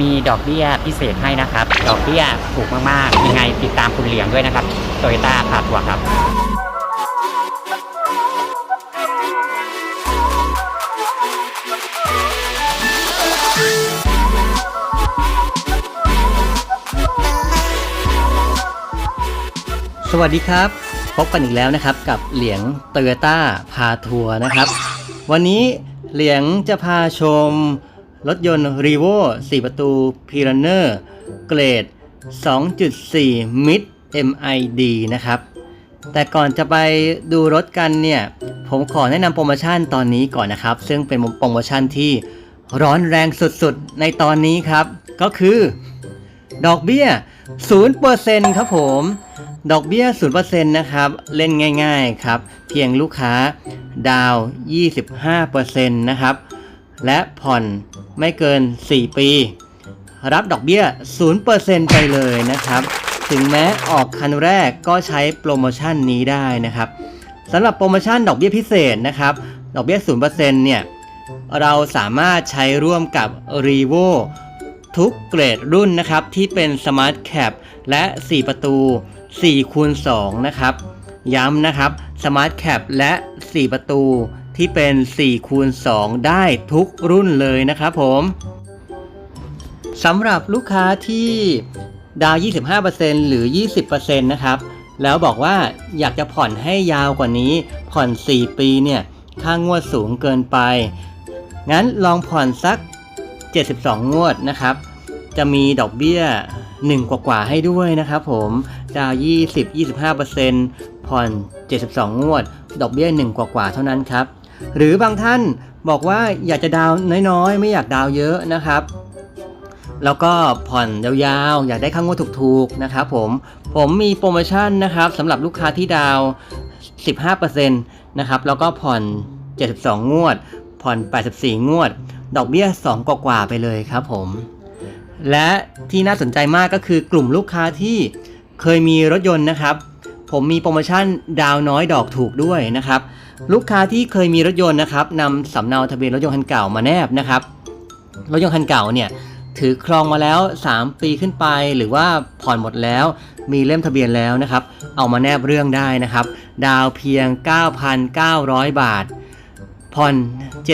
มีดอกเบี้ยพิเศษให้นะครับ ดอกเบี้ยถูกมากๆ ยังไงติดตามคุณเหลียงด้วยนะครับโตโยต้าพาทัวร์ครับสวัสดีครับ พบกันอีกแล้วนะครับกับเหลียงโตโยต้าพาทัวร์นะครับ วันนี้เหลียงจะพาชม รถยนต์ r e v o 4ประตู p i r a n e r เกรด 2.4 Mid MID นะครับ แต่ก่อนจะไปดูรถกันเนี่ย ผมขอแนะนำโปรโมชั่นตอนนี้ก่อนนะครับ ซึ่งเป็นโปรโมชั่นที่ร้อนแรงสุดๆ ในตอนนี้ครับ ก็คือ ดอกเบี้ย 0%ครับผม ดอกเบี้ย 0%นะครับ เล่นง่ายๆครับ เพียงลูกค้าดาว 25%นะครับ และผ่อนไม่เกิน 4 ปี รับดอกเบี้ย 0%ไปเลยนะครับ ถึงแม้ออกคันแรกก็ใช้โปรโมชั่นนี้ได้นะครับสำหรับโปรโมชั่นดอกเบี้ยพิเศษนะครับ ดอกเบี้ย 0%เนี่ยเราสามารถใช้ร่วมกับ r e v o ทุกเกรดรุ่นนะครับ ที่เป็น Smart Cap และ 4 ประตู4คูณ2นะครับ ย้ำนะครับ Smart Cap และ 4 ประตู ที่เป็น4คูณ2ได้ทุกรุ่นเลยนะครับผมสำหรับลูกค้าที่ดาว 25%หรือ 20%นะครับ แล้วบอกว่าอยากจะผ่อนให้ยาวกว่านี้ ผ่อน 4 ปีเนี่ย ค่างวดสูงเกินไป งั้นลองผ่อนสัก 72 งวดนะครับ จะมีดอกเบี้ย 1 กว่ากว่าๆให้ด้วยนะครับผมดาว 20 25%ผ่อน 72 งวด ดอกเบี้ย 1 กว่ากว่าๆเท่านั้นครับ หรือบางท่านบอกว่าอยากจะดาวน้อยๆ ไม่อยากดาวเยอะนะครับ แล้วก็ผ่อนยาวๆ อยากได้ค่างวดถูกๆนะครับผมผมมีโปรโมชั่นนะครับสำหรับลูกค้าที่ดาว 15%นะครับแล้วก็ผ่อน 72 งวด ผ่อน 84 งวด ดอกเบี้ย 2 กว่าๆไปเลยครับผมและที่น่าสนใจมากก็คือกลุ่มลูกค้าที่เคยมีรถยนต์นะครับ ผมมีโปรโมชั่นดาวน้อยดอกถูกด้วยนะครับ ลูกค้าที่เคยมีรถยนต์นะครับนำสำเนาทะเบียนรถยนต์คันเก่ามาแนบนะครับ รถยนต์คันเก่าเนี่ยถือครองมาแล้ว 3 ปีขึ้นไป หรือว่าผ่อนหมดแล้ว มีเล่มทะเบียนแล้วนะครับ เอามาแนบเรื่องได้นะครับ ดาวเพียง 9,900 บาท ผ่อน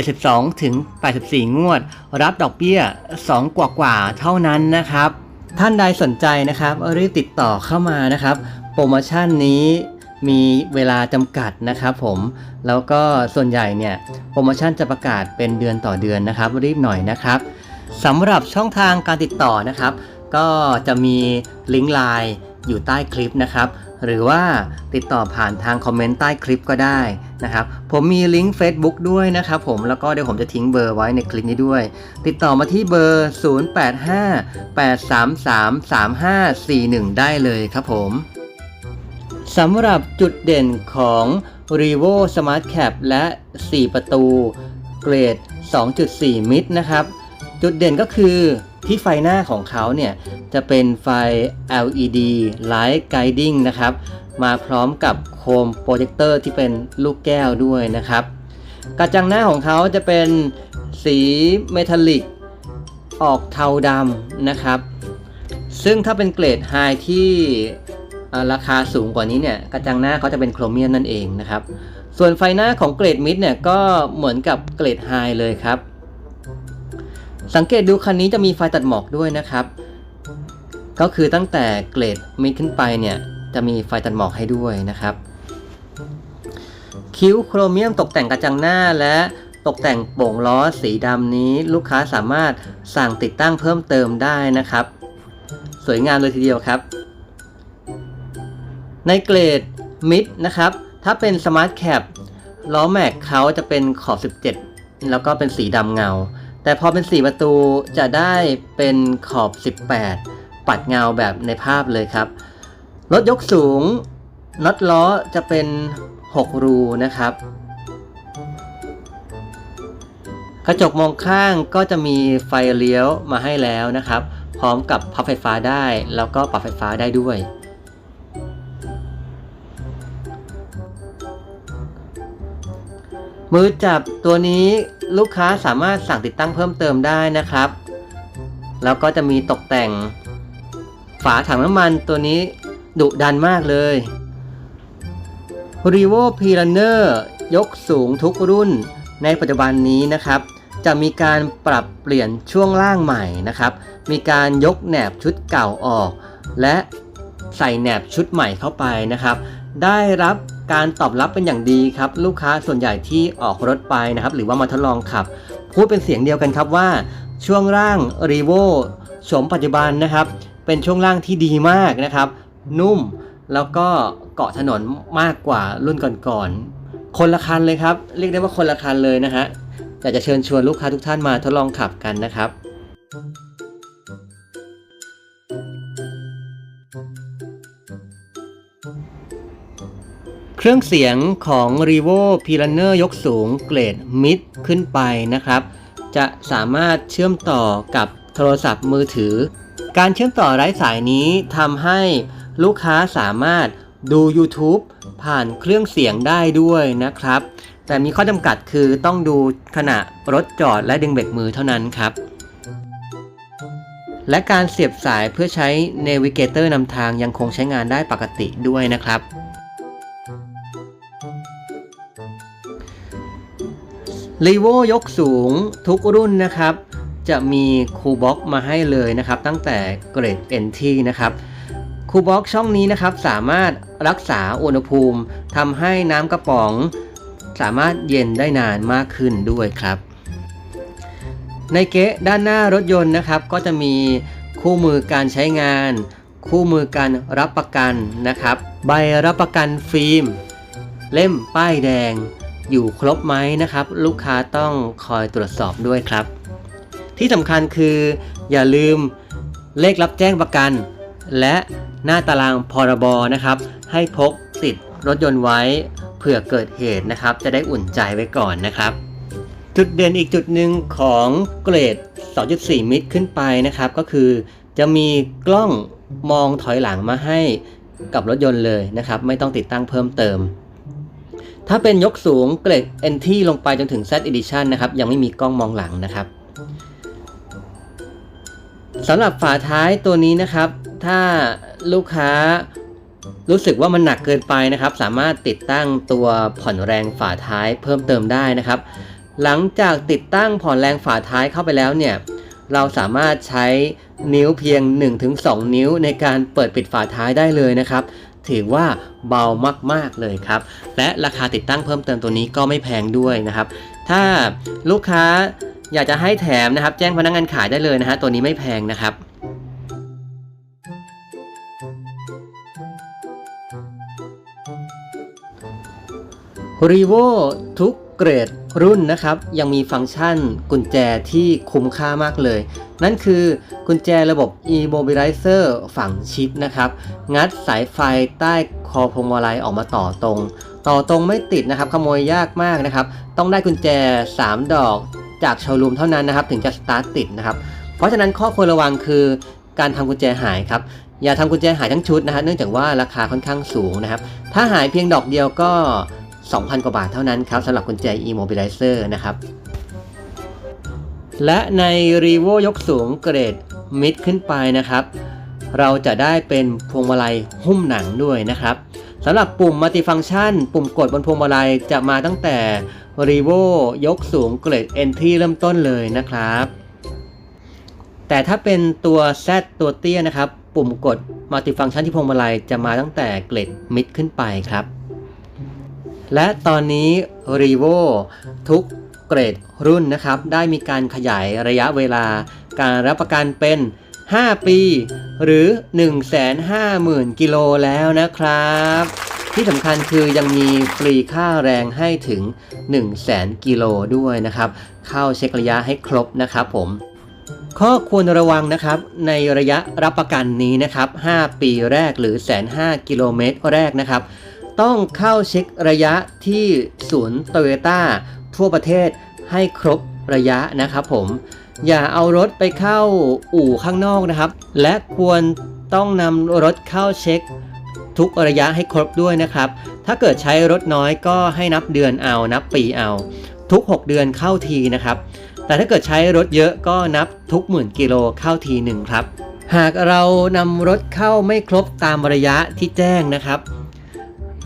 72 ถึง 84 งวด รับดอกเบี้ย 2 กว่ากว่าเท่านั้นนะครับ ท่านใดสนใจนะครับรีบติดต่อเข้ามานะครับ โปรโมชั่นนี้ มีเวลาจำกัดนะครับผม แล้วก็ส่วนใหญ่เนี่ยโปรโมชั่นจะประกาศเป็นเดือนต่อเดือนนะครับ รีบหน่อยนะครับสำหรับช่องทางการติดต่อนะครับ ก็จะมีลิงก์ไลน์อยู่ใต้คลิปนะครับ หรือว่าติดต่อผ่านทางคอมเมนต์ใต้คลิปก็ได้นะครับ ผมมีลิงก์ Facebook ด้วยนะครับผมแล้วก็เดี๋ยวผมจะทิ้งเบอร์ไว้ในคลิปนี้ด้วย ติดต่อมาที่เบอร์ 0858333541 ได้เลยครับผม สำหรับจุดเด่นของ r e v o Smart Cap และ 4 ประตูเกรด 2.4 มิตรนะครับ จุดเด่นก็คือที่ไฟหน้าของเขาเนี่ย จะเป็นไฟ LED Light Guiding นะครับ มาพร้อมกับโคมโปรเจคเตอร์ที่เป็นลูกแก้วด้วยนะครับ กระจังหน้าของเขาจะเป็นสีเมทัลลิกออกเทาดำนะครับ ซึ่งถ้าเป็นเกรดไฮที่ ราคาสูงกว่านี้เนี่ยกระจังหน้าเขาจะเป็นโครเมียมนั่นเองนะครับ ส่วนไฟหน้าของเกรดมิดเนี่ยก็เหมือนกับเกรดไฮเลยครับ สังเกตดูคันนี้จะมีไฟตัดหมอกด้วยนะครับ ก็คือตั้งแต่เกรดมิดขึ้นไปเนี่ยจะมีไฟตัดหมอกให้ด้วยนะครับ คิ้วโครเมียมตกแต่งกระจังหน้าและตกแต่งโป่งล้อสีดำนี้ ลูกค้าสามารถสั่งติดตั้งเพิ่มเติมได้นะครับ สวยงามเลยทีเดียวครับ ในเกรดมิดนะครับ ถ้าเป็น Smart Cap ล้อแม็กเขาจะเป็นขอบ 17 แล้วก็เป็นสีดำเงา แต่พอเป็น 4 ประตูจะได้เป็นขอบ 18 ปัดเงาแบบในภาพเลยครับ รถยกสูงน็อตล้อจะเป็น 6 รูนะครับ กระจกมองข้างก็จะมีไฟเลี้ยวมาให้แล้วนะครับ พร้อมกับพับไฟฟ้าได้แล้วก็ปรับไฟฟ้าได้ด้วย มือจับตัวนี้ลูกค้าสามารถสั่งติดตั้งเพิ่มเติมได้นะครับ แล้วก็จะมีตกแต่ง ฝาถังน้ำมันตัวนี้ดุดันมากเลย r e v o p r u n n e r ยกสูงทุกรุ่นในปัจจุบันนี้นะครับ จะมีการปรับเปลี่ยนช่วงล่างใหม่นะครับ มีการยกแหนบชุดเก่าออก และใส่แหนบชุดใหม่เข้าไปนะครับ ได้รับ การตอบรับเป็นอย่างดีครับ ลูกค้าส่วนใหญ่ที่ออกรถไปนะครับ หรือว่ามาทดลองขับ พูดเป็นเสียงเดียวกันครับว่า ช่วงล่าง r e v o โฉมปัจจุบันนะครับ เป็นช่วงล่างที่ดีมากนะครับ นุ่มแล้วก็เกาะถนนมากกว่ารุ่นก่อนๆคนละคันเลยครับ เรียกได้ว่าคนละคันเลยนะฮะอยากจะเชิญชวนลูกค้าทุกท่านมาทดลองขับกันนะครับ เครื่องเสียงของ r e v o p i r a n n e r ยกสูงเกรดมิดขึ้นไปนะครับ จะสามารถเชื่อมต่อกับโทรศัพท์มือถือ การเชื่อมต่อไร้สายนี้ทำให้ลูกค้าสามารถดู YouTube ผ่านเครื่องเสียงได้ด้วยนะครับ แต่มีข้อจำกัดคือต้องดูขณะรถจอดและดึงเบรกมือเท่านั้นครับ และการเสียบสายเพื่อใช้ Navigator นำทางยังคงใช้งานได้ปกติด้วยนะครับ รีโวยกสูงทุกรุ่นนะครับ จะมีคูบ็อกมาให้เลยนะครับ ตั้งแต่เกรด NT นะครับคูบ็อกช่องนี้นะครับสามารถรักษาอุณหภูมิทำให้น้ำกระป๋อง สามารถเย็นได้นานมากขึ้นด้วยครับ ในเกะด้านหน้ารถยนต์นะครับ ก็จะมีคู่มือการใช้งาน คู่มือการรับประกันนะครับ ใบรับประกันฟิล์ม เล่มป้ายแดง อยู่ครบไหมนะครับ ลูกค้าต้องคอยตรวจสอบด้วยครับ ที่สำคัญคืออย่าลืมเลขรับแจ้งประกัน และหน้าตารางพรบนะครับ ให้พกติดรถยนต์ไว้เผื่อเกิดเหตุนะครับ จะได้อุ่นใจไว้ก่อนนะครับ จุดเด่นอีกจุดหนึ่งของเกรด 2.4 มิตรขึ้นไปนะครับ ก็คือจะมีกล้องมองถอยหลังมาให้กับรถยนต์เลยนะครับ ไม่ต้องติดตั้งเพิ่มเติม ถ้าเป็นยกสูงเกรด NT ลงไปจนถึง Z Edition นะครับ ยังไม่มีกล้องมองหลังนะครับสำหรับฝาท้ายตัวนี้นะครับ ถ้าลูกค้ารู้สึกว่ามันหนักเกินไปนะครับ สามารถติดตั้งตัวผ่อนแรงฝาท้ายเพิ่มเติมได้นะครับ หลังจากติดตั้งผ่อนแรงฝาท้ายเข้าไปแล้วเนี่ยเราสามารถใช้นิ้วเพียง 1-2 นิ้วในการเปิดปิดฝาท้ายได้เลยนะครับ ถือว่าเบามากๆเลยครับ และราคาติดตั้งเพิ่มเติมตัวนี้ก็ไม่แพงด้วยนะครับ ถ้าลูกค้าอยากจะให้แถมนะครับ แจ้งพนักงานขายได้เลยนะฮะตัวนี้ไม่แพงนะครับรีโวทุก เกรดรุ่นนะครับ ยังมีฟังก์ชันกุญแจที่คุ้มค่ามากเลย นั่นคือกุญแจระบบ e-mobilizer ฝังชิปนะครับ งัดสายไฟใต้คอพวงมาลัยออกมาต่อตรง ต่อตรงไม่ติดนะครับ ขโมยยากมากนะครับ ต้องได้กุญแจ 3 ดอกจากโชว์รูมเท่านั้นนะครับ ถึงจะสตาร์ทติดนะครับ เพราะฉะนั้นข้อควรระวังคือการทำกุญแจหายครับอย่าทำกุญแจหายทั้งชุดนะฮะเนื่องจากว่าราคาค่อนข้างสูงนะครับ ถ้าหายเพียงดอกเดียวก็ 2,000 กว่าบาทเท่านั้นครับสำหรับกุญแจ e-mobilizer นะครับ และใน r e v o ยกสูงเกรดมิดขึ้นไปนะครับ เราจะได้เป็นพวงมาลัยหุ้มหนังด้วยนะครับสำหรับปุ่ม multifunction ปุ่มกดบนพวงมาลัยจะมาตั้งแต่ r e v o ยกสูงเกรด entry เริ่มต้นเลยนะครับ แต่ถ้าเป็นตัว Z ตัวเตี้ยนะครับ ปุ่มกด multifunction ที่พวงมาลัยจะมาตั้งแต่เกรดมิดขึ้นไปครับ และตอนนี้ r e v o ทุกเกรดรุ่นนะครับ ได้มีการขยายระยะเวลา การรับประกันเป็น 5 ปี หรือ 150,000 กิโลแล้วนะครับ ที่สำคัญคือยังมีฟรีค่าแรงให้ถึง 100,000 กิโลด้วยนะครับ เข้าเช็คระยะให้ครบนะครับผมข้อควรระวังนะครับในระยะรับประกันนี้นะครับ 5 ปีแรกหรือแสน5กิโลเมตรแรกนะครับ ต้องเข้าเช็คระยะที่ศูนย์โตโยต้าทั่วประเทศให้ครบระยะนะครับผม อย่าเอารถไปเข้าอู่ข้างนอกนะครับ และควรต้องนำรถเข้าเช็คทุกระยะให้ครบด้วยนะครับ ถ้าเกิดใช้รถน้อยก็ให้นับเดือนเอานับปีเอา ทุก 6 เดือนเข้าทีนะครับ แต่ถ้าเกิดใช้รถเยอะก็นับทุกหมื่นกิโลเข้าทีหนึ่งครับ หากเรานำรถเข้าไม่ครบตามระยะที่แจ้งนะครับ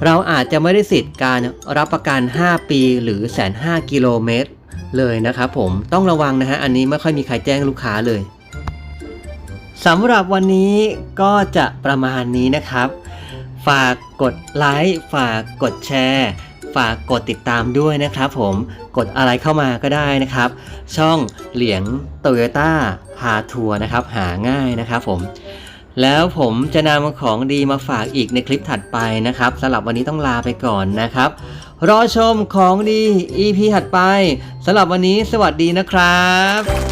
เราอาจจะไม่ได้สิทธิ์การรับประกัน 5 ปีหรือแสนห้ากิโลเมตรเลยนะครับผมต้องระวังนะฮะอันนี้ไม่ค่อยมีใครแจ้งลูกค้าเลยสำหรับวันนี้ก็จะประมาณนี้นะครับ ฝากกดไลค์ฝากกดแชร์ ฝากกดติดตามด้วยนะครับผมกดอะไรเข้ามาก็ได้นะครับ ช่องเหลียงโตโยต้าพาทัวร์นะครับ หาง่ายนะครับผม แล้วผมจะนำของดีมาฝากอีกในคลิปถัดไปนะครับสำหรับวันนี้ต้องลาไปก่อนนะครับ รอชมของดี EP ถัดไปสำหรับวันนี้สวัสดีนะครับ